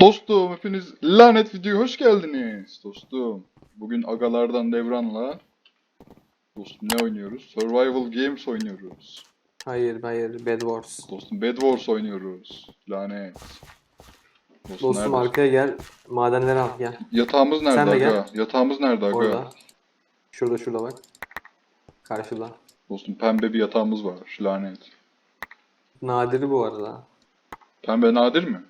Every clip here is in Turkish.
Dostum hepiniz lanet videoya hoş geldiniz. Dostum bugün agalardan Devran'la Dostum ne oynuyoruz? Survival Games oynuyoruz. Hayır hayır Bed Wars. Dostum Bed Wars oynuyoruz. Lanet. Dostum, Dostum arkaya gel. Madenleri al gel. Yatağımız nerede Sen aga? gel. Yatağımız nerede aga? Orada. Şurada şurada bak. Karşıda. Dostum pembe bir yatağımız var. Lanet. Nadiri bu arada. Pembe nadir mi?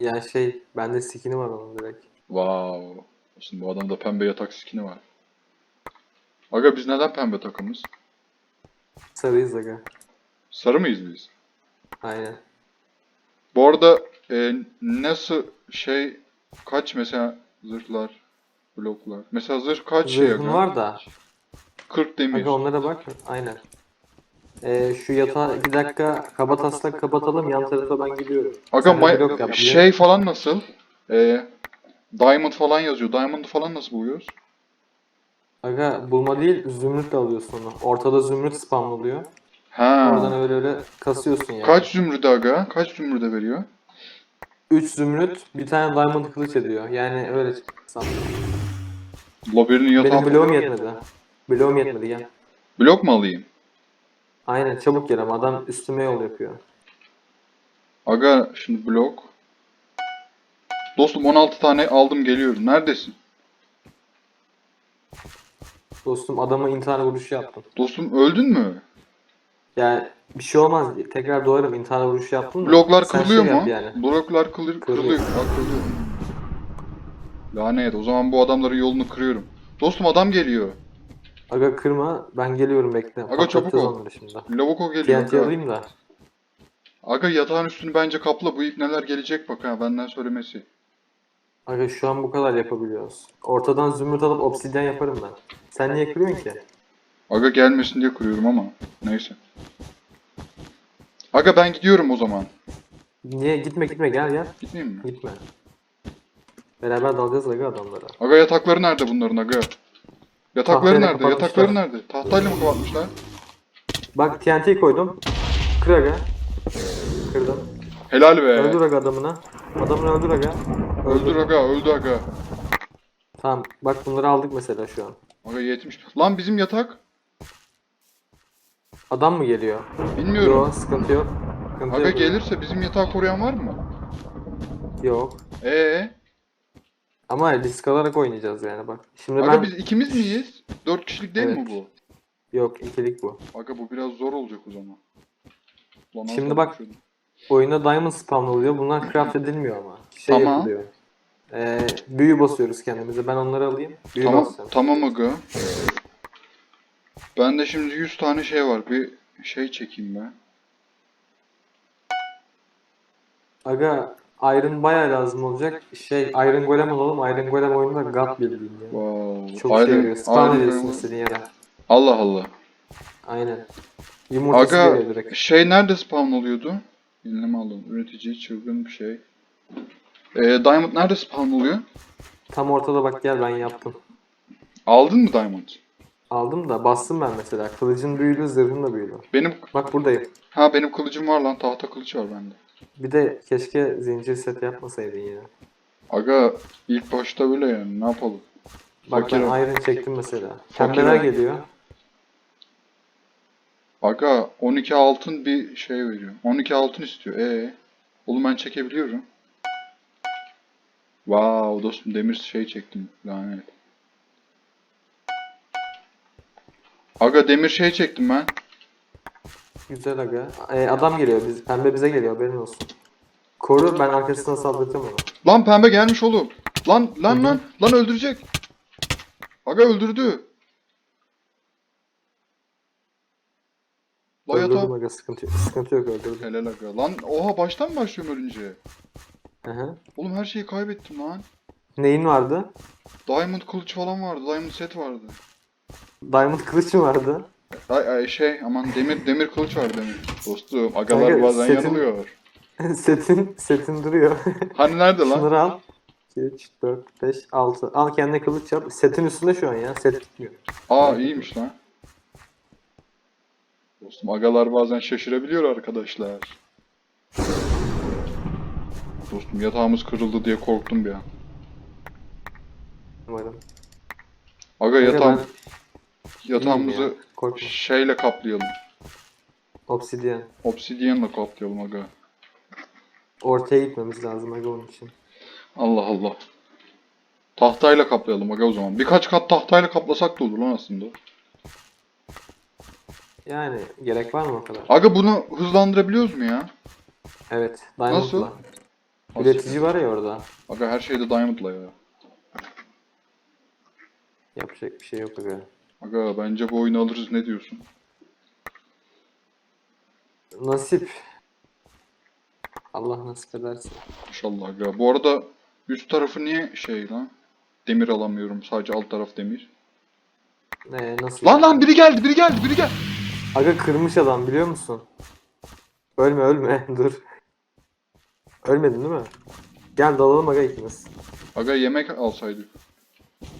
Ya şey bende skin'i var onun direkt. Wow. Dostum bu adamda pembe yatak skini var. Aga biz neden pembe takımız? Sarıyız aga. Sarı mıyız biz? Aynen. Bu arada e, nasıl şey kaç mesela zırhlar, bloklar. Mesela zırh kaç şey Zırhın aga? var da. 40 demir. Aga onlara bak. Aynen. Ee, şu yatağı bir dakika kaba taslak kapatalım. Yan tarafa ben gidiyorum. Aga Sen de may- blok yap, şey falan nasıl? E, diamond falan yazıyor. Diamond'ı falan nasıl buluyoruz? Aga bulma değil zümrüt alıyorsun onu. Ortada zümrüt spam oluyor. Ha. Oradan öyle öyle kasıyorsun yani. Kaç zümrüde aga? Kaç zümrüde veriyor? 3 zümrüt bir tane diamond kılıç ediyor. Yani öyle. Lobby'nin yatağı. Benim bloğum yetmedi. Bloğum yetmedi gel. Blok mu alayım? Aynen çabuk gel ama adam üstüme yol yapıyor. Aga şimdi blok. Dostum 16 tane aldım geliyorum. Neredesin? Dostum adamı intihar vuruşu yaptım. Dostum öldün mü? Yani bir şey olmaz. Tekrar doğarım intihar vuruşu yaptım da. Bloklar Sen kırılıyor şey mu? Yani. Bloklar kırılıyor. Kırılıyor. Kırılıyor. Ha, kırılıyor. Lanet. O zaman bu adamların yolunu kırıyorum. Dostum adam geliyor. Aga kırma ben geliyorum bekle. Aga, çabuk Patlatacağız ol. onları şimdi. Lavoko geliyor. TNT Aga. alayım da. Aga yatağın üstünü bence kapla. Bu ip neler gelecek bak ha benden söylemesi. Aga şu an bu kadar yapabiliyoruz. Ortadan zümrüt alıp obsidyen yaparım ben. Sen niye kırıyorsun ki? Aga gelmesin diye kırıyorum ama. Neyse. Aga ben gidiyorum o zaman. Niye? Gitme gitme gel gel. Gitmeyeyim mi? Gitme. Beraber dalacağız aga adamlara. Aga yatakları nerede bunların aga? Yatakları Tahtayla nerede? Yatakları nerede? Tahtayla mı kapatmışlar? Bak TNT koydum. Kır aga. Kırdım. Helal be. Öldür aga adamını. Adamını öldür aga. Öldür aga, öldü aga. Tamam. Bak bunları aldık mesela şu an. Aga 70. Lan bizim yatak. Adam mı geliyor? Bilmiyorum. Yok sıkıntı yok. Sıkıntı Aga yok. gelirse bizim yatağı koruyan var mı? Yok. Ee, Ama risk alarak oynayacağız yani bak. Şimdi aga ben... biz ikimiz miyiz? Dört kişilik değil mi Evet. bu? Yok ikilik bu. Aga bu biraz zor olacak o zaman. Lan az Şimdi bak- düşüyordum. Oyunda diamond spawn oluyor. Bunlar craft edilmiyor ama. Şey Tamam. yapılıyor. Ee, büyü basıyoruz kendimize. Ben onları alayım. Büyü Tamam, basacağım. tamam aga. Bende şimdi 100 tane şey var. Bir şey çekeyim ben. Aga Iron bayağı lazım olacak. Şey Iron Golem alalım. Iron Golem oyununda God bildiğin ya. Wow. Çok Iron- şey yarıyor. Spawn Iron ediyorsun istediğin yere. Allah Allah. Aynen. Yumurtası Aga geliyor direkt. şey nerede spawn oluyordu? Yenileme aldım. Üretici çılgın bir şey. Ee, Diamond nerede spawn oluyor? Tam ortada bak gel ben yaptım. Aldın mı Diamond? Aldım da bastım ben mesela. Kılıcın büyülü, zırhın da büyülü. Benim Bak buradayım. ha benim kılıcım var lan. Tahta kılıç var bende. Bir de keşke zincir set yapmasaydın ya. Aga ilk başta böyle yani ne yapalım? Bak Fakir ben. Iron çektim mesela. Fakir Pembeler geliyor. Aga 12 altın bir şey veriyor. 12 altın istiyor. Ee, oğlum ben çekebiliyorum. Wow dostum demir şey çektim. Lanet. Aga demir şey çektim ben. Güzel aga. Ee, adam geliyor. Biz, pembe bize geliyor haberin olsun. Koru ben arkasına saldıracağım onu. Lan pembe gelmiş oğlum. Lan lan lan lan öldürecek. Aga öldürdü. La Öldürdüm aga sıkıntı yok. Sıkıntı yok öldürdüm. Helal aga. Lan oha baştan mı başlıyorum ölünce? Hı hı. Oğlum her şeyi kaybettim lan. Neyin vardı? Diamond kılıç falan vardı. Diamond set vardı. Diamond kılıç mı vardı? Ay, ay şey aman demir demir kılıç var demir. Dostum agalar Kanka, bazen setin- yanılıyor. setin setin duruyor. Hani nerede lan? Şunları al. 2, 3, 4, 5, 6. Al kendine kılıç yap. Setin üstünde şu an ya. Set gitmiyor. Aa iyiymiş lan. Dostum agalar bazen şaşırabiliyor arkadaşlar. Dostum yatağımız kırıldı diye korktum bir an. Umarım. Aga Aga yatağım, ben yatağımızı Korkma. şeyle kaplayalım. Obsidian. Obsidianla kaplayalım aga. Ortaya gitmemiz lazım aga onun için. Allah Allah. Tahtayla kaplayalım aga o zaman. Birkaç kat tahtayla kaplasak da olur lan aslında. Yani gerek var mı o kadar? Aga bunu hızlandırabiliyoruz mu ya? Evet. Nasıl? Diamond'la. Üretici var ya orada. Aga her şeyde diamond'la ya. Yapacak bir şey yok aga. Aga bence bu oyunu alırız ne diyorsun? Nasip. Allah nasip ederse. İnşallah aga. Bu arada üst tarafı niye şey lan? Demir alamıyorum. Sadece alt taraf demir. Ne nasıl? Lan lan biri geldi, biri geldi, biri geldi. Aga kırmış adam biliyor musun? Ölme ölme dur. Ölmedin değil mi? Gel dalalım aga ikimiz. Aga yemek alsaydık.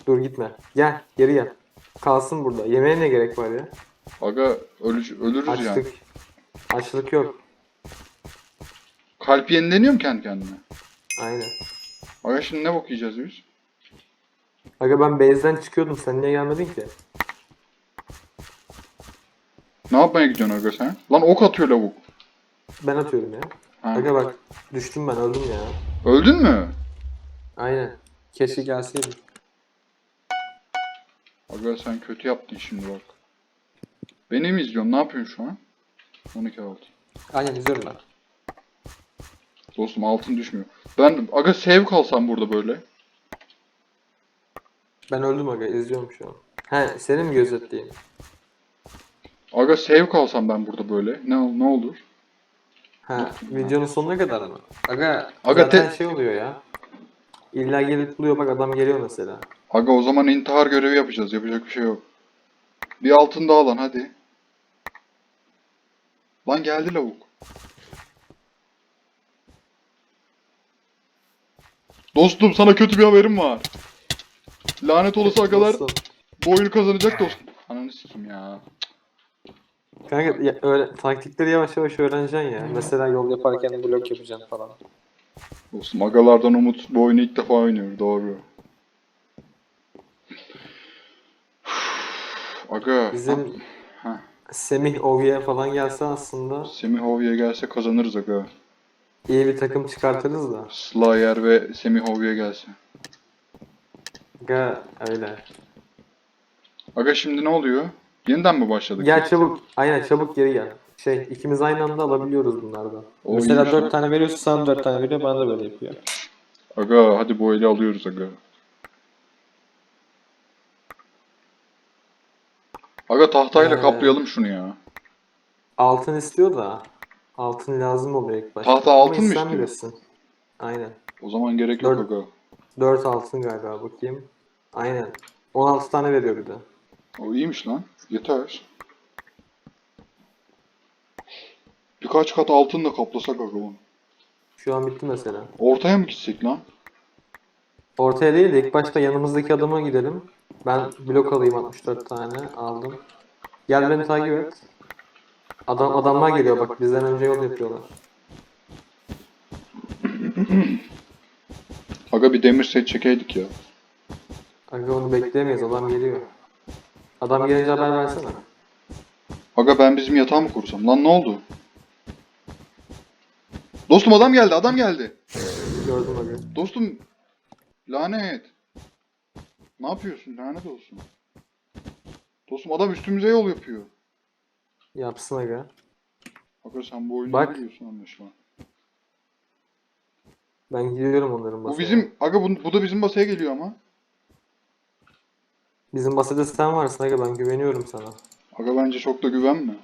Dur gitme. Gel geri gel. Kalsın burada. Yemeğe ne gerek var ya? Aga ölü, ölürüz yani. Açlık. Açlık yok. Kalp yenileniyor mu kendi kendine? Aynen. Aga şimdi ne bok yiyeceğiz biz? Aga ben base'den çıkıyordum. Sen niye gelmedin ki? Ne yapmaya gidiyorsun aga sen? Lan ok atıyor lavuk. Ben atıyorum ya. Ha. Aga bak düştüm ben öldüm ya. Öldün mü? Aynen. Keşke gelseydin. Aga sen kötü yaptın şimdi bak. Beni mi izliyorsun? Ne yapıyorsun şu an? 12 altın. Aynen izliyorum ben. Dostum altın düşmüyor. Ben aga save kalsam burada böyle. Ben öldüm aga izliyorum şu an. He senin mi gözettiğin? Aga save kalsam ben burada böyle. Ne ne olur? Ha videonun sonuna kadar mı? Aga, Aga zaten te- şey oluyor ya. İlla gelip buluyor bak adam geliyor mesela. Aga o zaman intihar görevi yapacağız. Yapacak bir şey yok. Bir altın daha lan hadi. Lan geldi lavuk. Dostum sana kötü bir haberim var. Lanet olası agalar bu oyunu kazanacak dostum. Ananı sikim ya. Kanka ya, öyle taktikleri yavaş yavaş öğreneceksin ya. Mesela yol yaparken blok yapacaksın falan. Dostum agalardan umut bu oyunu ilk defa oynuyor doğru. Aga. Bizim. Semih Ovi'ye falan gelse aslında Semih Hovya gelse kazanırız aga. iyi bir takım çıkartırız da. Slayer ve Semih Hovya gelse. Aga öyle. Aga şimdi ne oluyor? Yeniden mi başladık? Gel çabuk. Aynen çabuk geri gel. Şey ikimiz aynı anda alabiliyoruz bunlardan. O Mesela iyiymiş 4 lan. tane veriyorsa sana 4 tane veriyor bana da böyle yapıyor. Aga hadi bu eli alıyoruz aga. Aga tahtayla Ee. kaplayalım şunu ya. Altın istiyor da altın lazım oluyor ilk başta. Tahta Ama altın mı sen istiyor? bilirsin. Aynen. O zaman gerek yok Dört- aga. 4 altın galiba bakayım. Aynen. 16 tane veriyor bir de. O iyiymiş lan. Yeter. Birkaç kat altınla kaplasak aga onu. Şu an bitti mesela. Ortaya mı gitsek lan? Ortaya değil de ilk başta yanımızdaki adama gidelim. Ben blok alayım 64 tane aldım. Gel beni takip et. Adam adamlar geliyor bak bizden önce yol yapıyorlar. Aga bir demir set çekeydik ya. Aga onu bekleyemeyiz adam geliyor. Adam gelince haber versene. Aga ben bizim yatağı mı kursam? Lan ne oldu? Dostum adam geldi, adam geldi. Gördüm aga. Dostum lanet. Ne yapıyorsun? Lanet olsun. Dostum adam üstümüze yol yapıyor. Yapsın aga. Aga sen bu oyunu Bak. ne biliyorsun anlaşılan. Ben gidiyorum onların Bu basaya. bizim, aga bu, bu da bizim basaya geliyor ama. Bizim basada sen varsın aga ben güveniyorum sana. Aga bence çok da güvenme.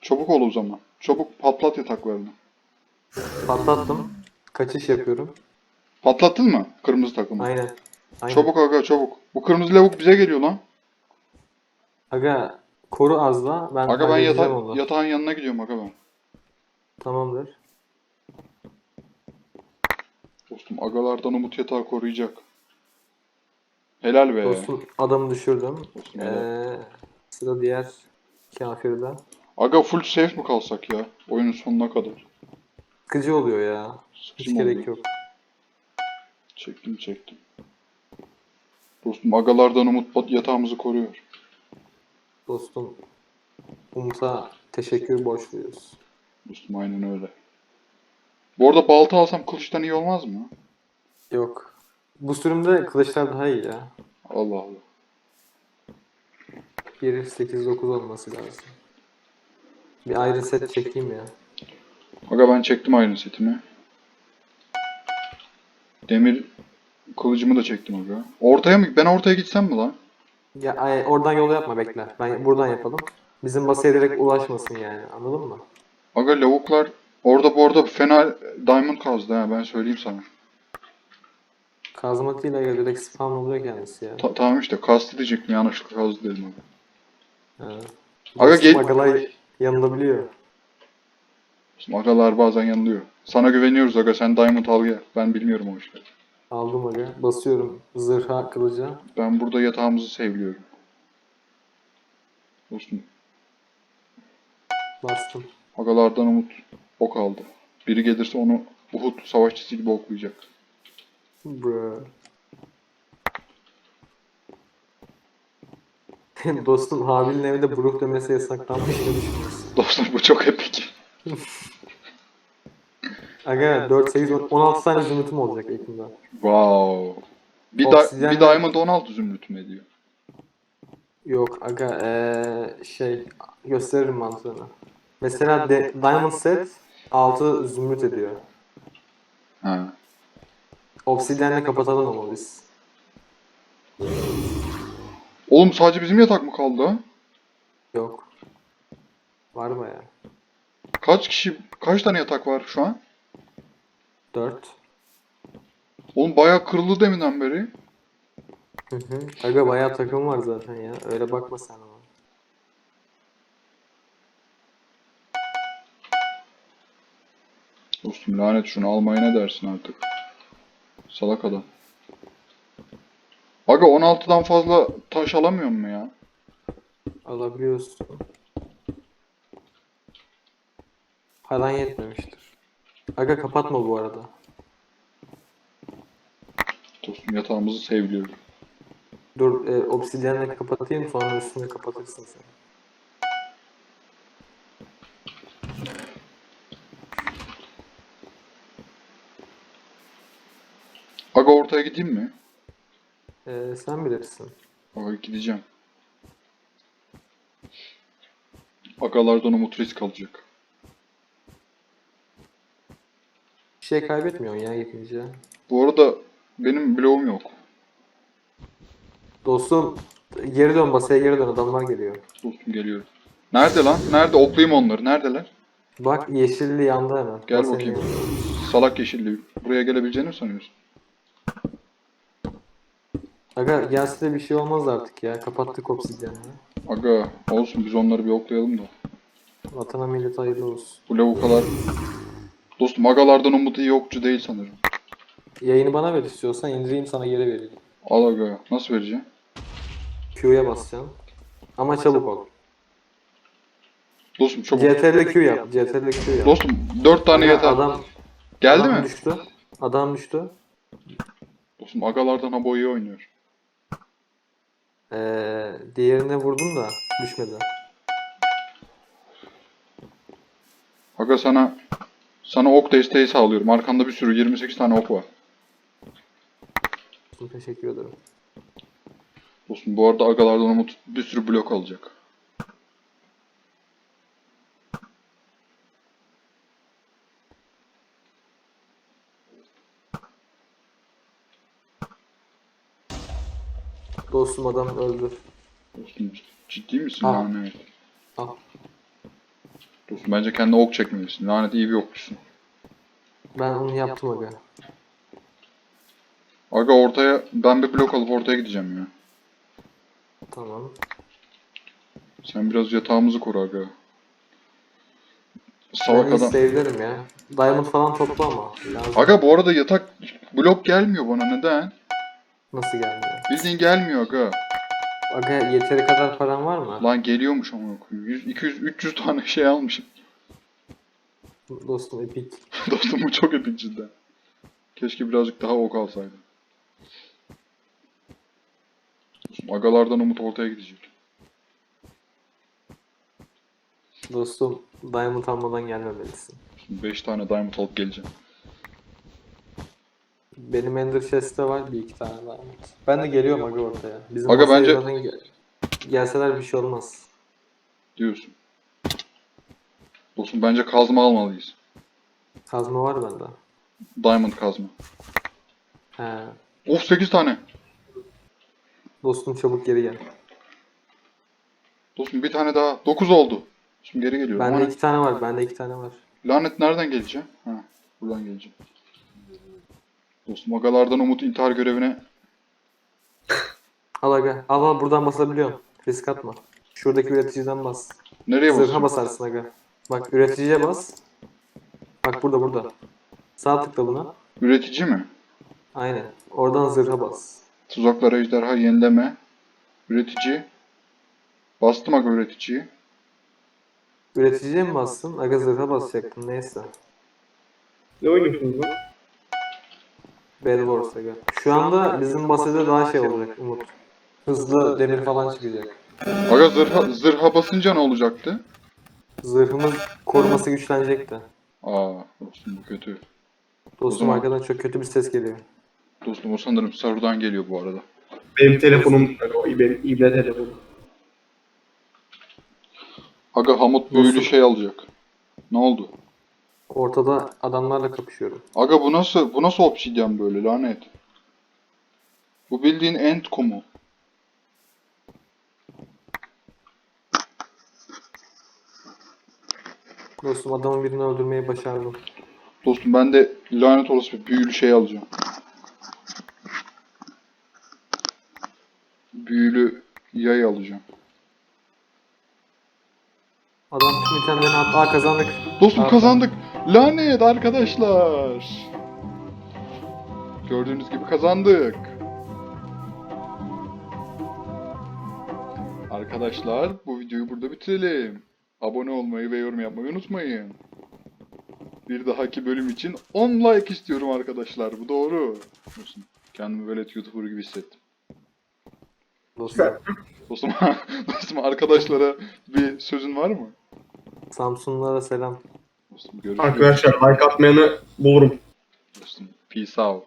Çabuk ol o zaman. Çabuk patlat yataklarını. Patlattım. Kaçış yapıyorum. Patlattın mı kırmızı takımı? Aynen. Aynen. Çabuk aga çabuk. Bu kırmızı lavuk bize geliyor lan. Aga koru az da ben Aga ben yata onu. yatağın yanına gidiyorum aga ben. Tamamdır. Dostum agalardan umut yatağı koruyacak. Helal be. Dostum adamı düşürdüm. Dostum. Ee, sıra diğer kafirden. Aga full safe mi kalsak ya? Oyunun sonuna kadar. sıkıcı oluyor ya. Hiç Sıkıcı mı gerek oldu? yok. Çektim çektim. Dostum agalardan Umut bat- yatağımızı koruyor. Dostum Umut'a teşekkür borçluyuz. Dostum aynen öyle. Bu arada balta alsam kılıçtan iyi olmaz mı? Yok. Bu sürümde kılıçlar daha iyi ya. Allah Allah. 1 8 9 olması lazım. Bir ayrı set çekeyim ya. Aga ben çektim aynı setimi. Demir kılıcımı da çektim aga. Ortaya mı? Ben ortaya gitsem mi lan? Ya ay, oradan yol yapma bekle. Ben buradan yapalım. Bizim basaya direkt ulaşmasın yani. Anladın mı? Aga lavuklar orada bu arada fena diamond kazdı ha ben söyleyeyim sana. Kazmatıyla ya direkt spam oluyor kendisi ya. Ta- tamam işte kast diyecektim yanlışlıkla kazdı dedim aga. Ha. Aga gel- Agalay yanılabiliyor. Agalar bazen yanılıyor. Sana güveniyoruz aga sen diamond al gel. Ben bilmiyorum o işleri. Aldım aga. Basıyorum zırha kılıca. Ben burada yatağımızı sevliyorum. Dostum Bastım. agalardan umut ok aldı. Biri gelirse onu Uhud savaşçısı gibi okuyacak. Bro. Dostum Habil'in evinde bruh demesi yasaklanmış? Dostum bu çok epik. Aga 4, 8, 16 tane zümrütüm olacak yakında. Wow. Bir, da Obsidian- bir diamond 16 zümrüt mü ediyor? Yok aga eee şey gösteririm mantığını. Mesela de, Diamond Set 6 zümrüt ediyor. Ha. Obsidian'le kapatalım ama biz. Oğlum sadece bizim yatak mı kaldı? ha? Yok. Var baya. Kaç kişi, kaç tane yatak var şu an? 4. Oğlum bayağı kırıldı deminden beri. Hı hı. Aga bayağı takım var zaten ya. Öyle bakma sen ama. Dostum lanet şunu almaya ne dersin artık? Salak adam. Aga 16'dan fazla taş alamıyor mu ya? Alabiliyorsun. Paran yetmemiştir. Aga kapatma bu arada. Dostum yatağımızı seviliyorum. Dur e, obsidyenle kapatayım sonra üstünü kapatırsın sen. Aga ortaya gideyim mi? E, sen bilirsin. Aga gideceğim. Agalardan umut risk alacak. Bir şey kaybetmiyorsun ya gidince. Bu arada benim bloğum yok. Dostum geri dön basaya geri dön adamlar geliyor. Dostum geliyor. Nerede lan? Nerede? Oklayayım onları. Neredeler? Bak yeşilli yandı hemen. Gel Basanın bakayım. Salak yeşilli. Buraya gelebileceğini mi sanıyorsun? Aga gelse de bir şey olmaz artık ya. Kapattık obsidyenle. Aga olsun biz onları bir oklayalım da. Vatana millet hayırlı olsun. Bu lavukalar... Dostum agalardan umut iyi okçu değil sanırım. Yayını bana ver istiyorsan indireyim sana geri vereyim. Al aga. Nasıl vereceğim? Q'ya basacaksın. Ama çabuk ol. Dostum çok... CTRL Q yap. CTRL Q yap. Dostum 4 tane Aga, yeter. Adam, Geldi adam mi? düştü. Adam düştü. Dostum agalardan abo iyi oynuyor. Ee, diğerine vurdum da düşmedi. Aga sana... Sana ok desteği sağlıyorum. Arkanda bir sürü 28 tane ok var. Teşekkür ederim. Dostum bu arada agalardan umut bir sürü blok alacak. Dostum adam öldü. Dostum ciddi misin Al. lanet? Al. Dostum bence kendine ok çekmelisin. Lanet iyi bir okçusun. Ben onu yaptım aga. Aga ortaya ben bir blok alıp ortaya gideceğim ya. Tamam. Sen biraz yatağımızı koru aga. Salak Ben adam. save'lerim ya. Diamond falan topla ama. Lazım. Aga bu arada yatak blok gelmiyor bana neden? Nasıl gelmiyor? Bildiğin gelmiyor aga. Aga yeteri kadar paran var mı? Lan geliyormuş ama 100 200 300 tane şey almışım. Dostum epik. Dostum bu çok epik cidden. Keşke birazcık daha ok alsaydım. Dostum agalardan umut ortaya gidecek. Dostum Diamond almadan gelmemelisin. Şimdi 5 tane diamond alıp geleceğim. Benim Ender Chest'te var bir iki tane Diamond. Ben de geliyorum aga ortaya. Bizim Aga masaya bence- zaten gel- gelseler bir şey olmaz. Diyorsun. Dostum bence kazma almalıyız. Kazma var bende. Diamond kazma. He. Of 8 tane. Dostum çabuk geri gel. Dostum bir tane daha. 9 oldu. Şimdi geri geliyorum. Bende Ama iki tane var. Bende iki tane var. Lanet nereden geleceğim? Ha, buradan geleceğim. Dostum agalardan umut intihar görevine Al aga. Al al buradan basabiliyorsun. Risk atma. Şuradaki üreticiden bas. nereye Zırha basacağım? basarsın aga. Bak üreticiye bas. Bak burada burada. Sağ tıkla buna. Üretici mi? Aynen. Oradan zırha bas. Tuzaklara ejderha yenileme. Üretici. Bastım aga üreticiyi. Üreticiye mi bastın? Aga zırha basacaktın neyse. Ne oynuyorsunuz lan? Bed Wars aga. Şu anda bizim basede daha şey olacak Umut. Hızlı demir falan çıkacak. Aga zırha, zırha basınca ne olacaktı? Zırhımız koruması güçlenecekti. Aa dostum bu kötü. Dostum zaman- arkadan çok kötü bir ses geliyor. Dostum o sanırım sarıdan geliyor bu arada. Benim telefonum, o benim ibne telefonum. Aga Hamut büyülü Dostum. şey alacak. Ne oldu? Ortada adamlarla kapışıyorum. Aga bu nasıl bu nasıl obsidyen böyle lanet? Bu bildiğin end kumu. Dostum adamın birini öldürmeyi başardım. Dostum ben de lanet olası bir büyülü şey alacağım. Büyülü yay alacağım. Adam tüm itemlerini attı. Aa kazandık. Dostum Abi. kazandık. Lanet arkadaşlar. Gördüğünüz gibi kazandık. Arkadaşlar bu videoyu burada bitirelim. Abone olmayı ve yorum yapmayı unutmayın. Bir dahaki bölüm için 10 like istiyorum arkadaşlar. Bu doğru. Dostum kendimi velet YouTuber gibi hissettim. Dostum. Dostum, dostum arkadaşlara bir sözün var mı? Samsunlara selam. Dostum görüşürüz. Arkadaşlar like atmayanı bulurum. Dostum peace out.